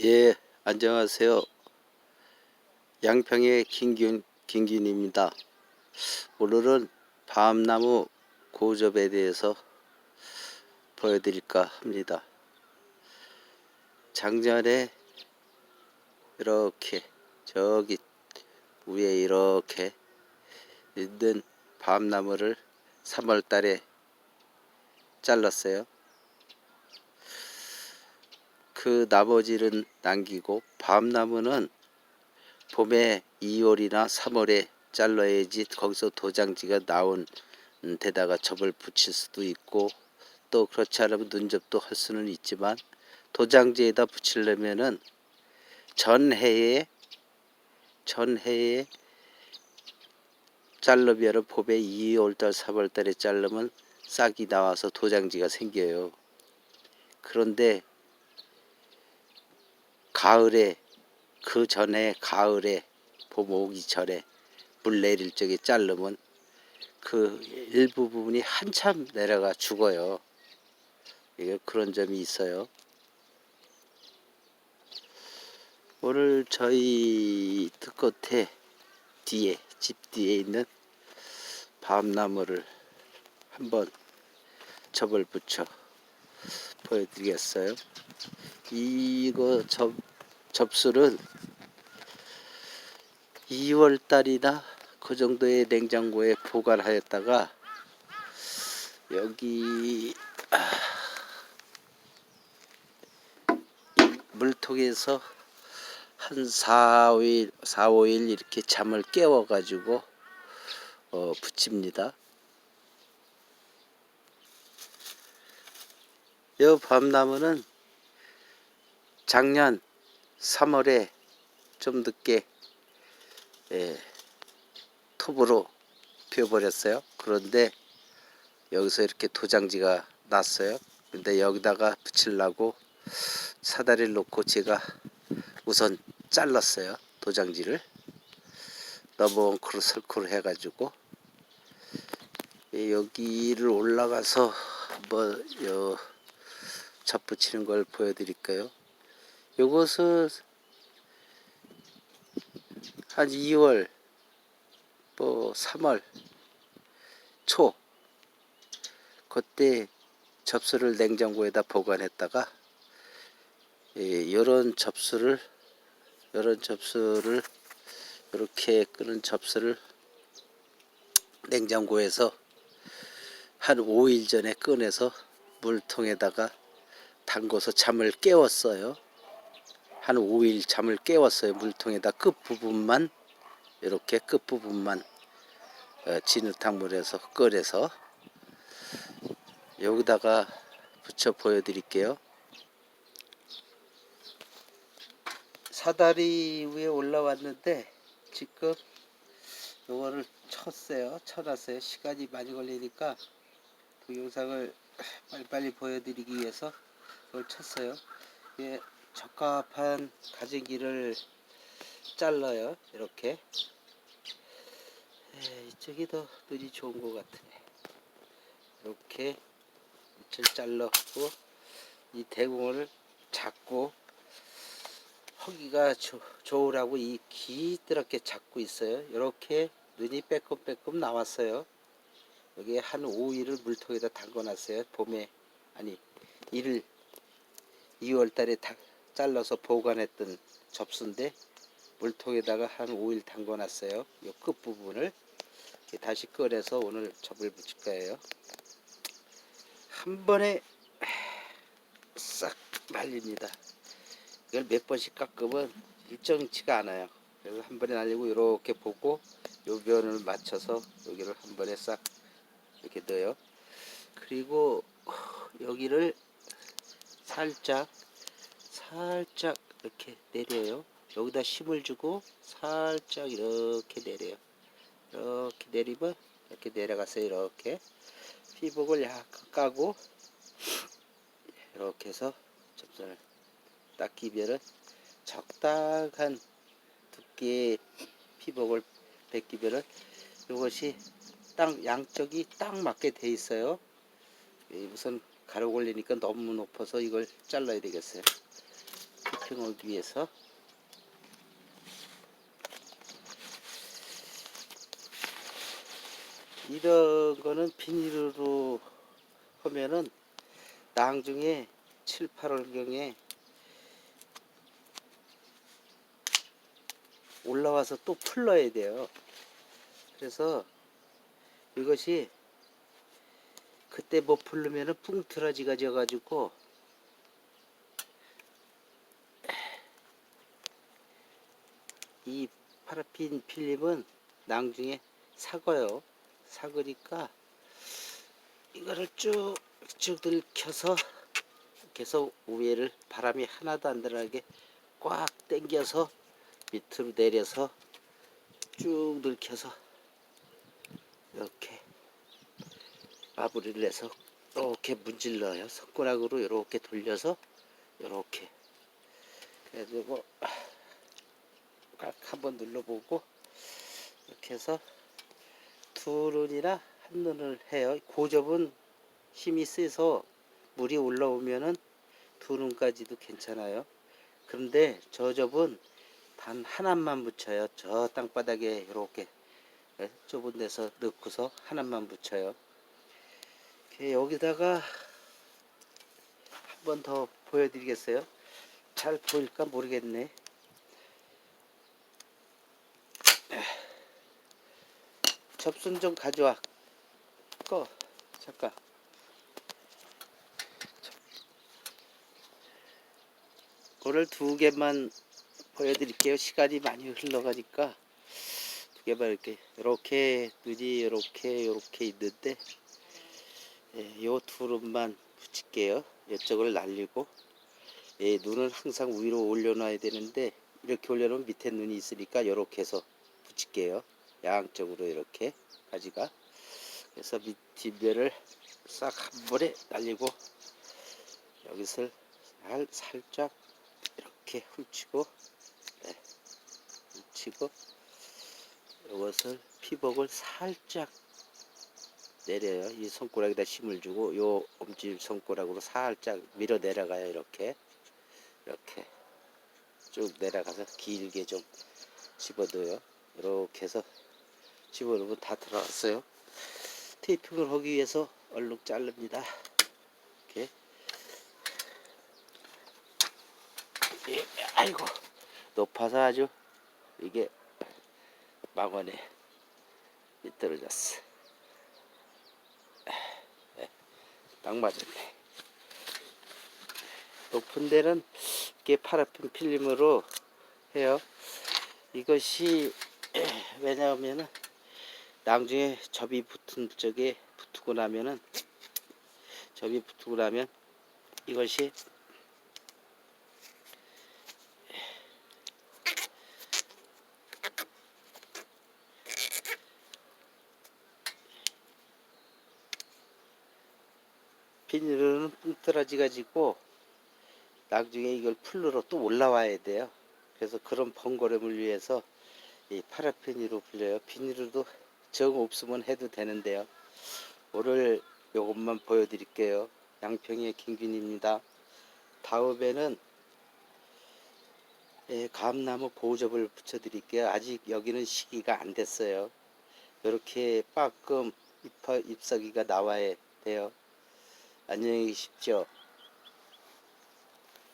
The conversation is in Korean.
예, 안녕하세요. 양평의 김균, 김균입니다. 오늘은 밤나무 고접에 대해서 보여드릴까 합니다. 작년에 이렇게 저기 위에 이렇게 있는 밤나무를 3월 달에 잘랐어요. 그 나머지는 남기고 밤나무는 봄에 2월이나 3월에 잘라야지 거기서 도장지가 나온 데다가 접을 붙일 수도 있고 또 그렇지 않으면 눈접도 할 수는 있지만 도장지에다 붙이려면은 전해에 전해에 자르면은 봄에 2월달 3월달에 자르면 싹이 나와서 도장지가 생겨요. 그런데 가을에 그 전에 가을에 봄 오기 전에 물 내릴 적에 자르면 그 일부 부분이 한참 내려가 죽어요. 이게 그런 점이 있어요. 오늘 저희 뜰끝에 뒤에 집 뒤에 있는 밤나무를 한번 접을 붙여 보여드리겠어요. 이거 접, 접수를 2월 달이나 그 정도의 냉장고에 보관하였다가 여기 아, 이 물통에서 한 4, 5일, 4, 5일 이렇게 잠을 깨워 가지고 어, 붙입니다. 이 밤나무는 작년 3월에 좀 늦게 예, 톱으로 피워버렸어요. 그런데 여기서 이렇게 도장지가 났어요. 근데 여기다가 붙이려고 사다리를 놓고 제가 우선 잘랐어요. 도장지를 너무 엉클슬클 해가지고 예, 여기를 올라가서 한번 요 접붙이는 걸 보여드릴까요? 요것은 한 2월 뭐 3월 초 그때 접수를 냉장고에다 보관했다가 예, 이런 접수를 이런 접수를 이렇게 끄는 접수를 냉장고에서 한 5일 전에 꺼내서 물통에다가 담궈서 잠을 깨웠어요. 한 5일 잠을 깨웠어요. 물통에다 끝부분만 이렇게 끝부분만 어, 진흙탕물에서 끓여서 여기다가 붙여 보여드릴게요. 사다리 위에 올라왔는데 지금 요거를 쳤어요. 쳐놨어요. 시간이 많이 걸리니까 동영상을 빨리빨리 보여드리기 위해서 그걸 쳤어요. 예, 적합한 가지기를 잘라요. 이렇게. 에, 이쪽이 더 눈이 좋은 것 같으네. 이렇게 밑을 잘랐고 이 대공을 잡고 허기가 조, 좋으라고 이 기드럽게 잡고 있어요. 이렇게 눈이 빼끔빼끔 나왔어요. 여기 한 5일을 물통에다 담궈놨어요. 봄에 아니 1일 2월 달에 다, 잘라서 보관했던 접수인데 물통에다가 한 5일 담궈 놨어요. 이 끝부분을 다시 꺼내서 오늘 접을 붙일 거예요. 한 번에 싹 말립니다. 이걸 몇 번씩 깎으면 일정치가 않아요. 그래서 한 번에 날리고 이렇게 보고 요 면을 맞춰서 여기를 한 번에 싹 이렇게 넣어요. 그리고 여기를 살짝 살짝 이렇게 내려요. 여기다 힘을 주고 살짝 이렇게 내려요. 이렇게 내리면 이렇게 내려갔어요. 이렇게 피복을 약간 까고 이렇게 해서 접선을 딱 끼면은 적당한 두께의 피복을 벗기면은 이것이 딱 양쪽이 딱 맞게 돼 있어요. 이 우선 가로 올리니까 너무 높아서 이걸 잘라야 되겠어요. 테이핑하기 위해서 이런 거는 비닐로 하면은 나중에 7, 8월경에 올라와서 또 풀러야 돼요. 그래서 이것이 그때 못 풀르면은 뿡틀어지가 져가지고 이 파라핀 필름은 나중에 사고요. 사그니까 이거를 쭉쭉 들켜서 계속 위에를 바람이 하나도 안 들어가게 꽉 당겨서 밑으로 내려서 쭉 들켜서 이렇게 마무리를 해서 이렇게 문질러요. 손가락으로 이렇게 돌려서 이렇게 그래가지고 꽉 한번 눌러보고 이렇게 해서 두 눈이나 한 눈을 해요. 고접은 힘이 세서 물이 올라오면은 두 눈까지도 괜찮아요. 그런데 저 접은 단 하나만 붙여요. 저 땅바닥에 이렇게 예, 좁은 데서 넣고서 하나만 붙여요. 여기다가 한 번 더 보여드리겠어요. 잘 보일까 모르겠네. 접순 좀 가져와. 꺼. 잠깐. 그거를 두 개만 보여드릴게요. 시간이 많이 흘러가니까 두 개만 이렇게 이렇게 눈이 이렇게 이렇게 있는데 예, 요 두름만 붙일게요. 이쪽을 날리고 예, 눈을 항상 위로 올려놔야 되는데 이렇게 올려놓으면 밑에 눈이 있으니까 이렇게 해서 붙일게요. 양쪽으로 이렇게 가지가 그래서 밑 뒷면을 싹한 번에 날리고 여기서 살, 살짝 이렇게 훑치고 네, 훑치고 이것을 피복을 살짝 내려요. 이 손가락에다 힘을 주고 요 엄지 손가락으로 살짝 밀어 내려가요. 이렇게 이렇게 쭉 내려가서 길게 좀 집어넣어요. 이렇게 해서 집어 넣으면 다 들어갔어요. 테이핑을 하기 위해서 얼룩 자릅니다. 이렇게. 예, 아이고 높아서 아주 이게 망원에 미끄러졌어. 예, 딱 맞았네. 높은 데는 이게 파라핀 필름으로 해요. 이것이 왜냐하면은 나중에 접이 붙은 쪽에 붙고 나면은 접이 붙고 나면 이것이 비닐은 뿡 떨어지 가지고 나중에 이걸 풀러로 또 올라와야 돼요. 그래서 그런 번거로움을 위해서 이 파라핀으로 불려요. 비닐로도 정 없으면 해도 되는데요. 오늘 요것만 보여드릴게요. 양평의 김균입니다. 다음에는 예, 감나무 보호접을 붙여드릴게요. 아직 여기는 시기가 안 됐어요. 이렇게 빠끔 잎, 잎사귀가 나와야 돼요. 안녕히 계십시오.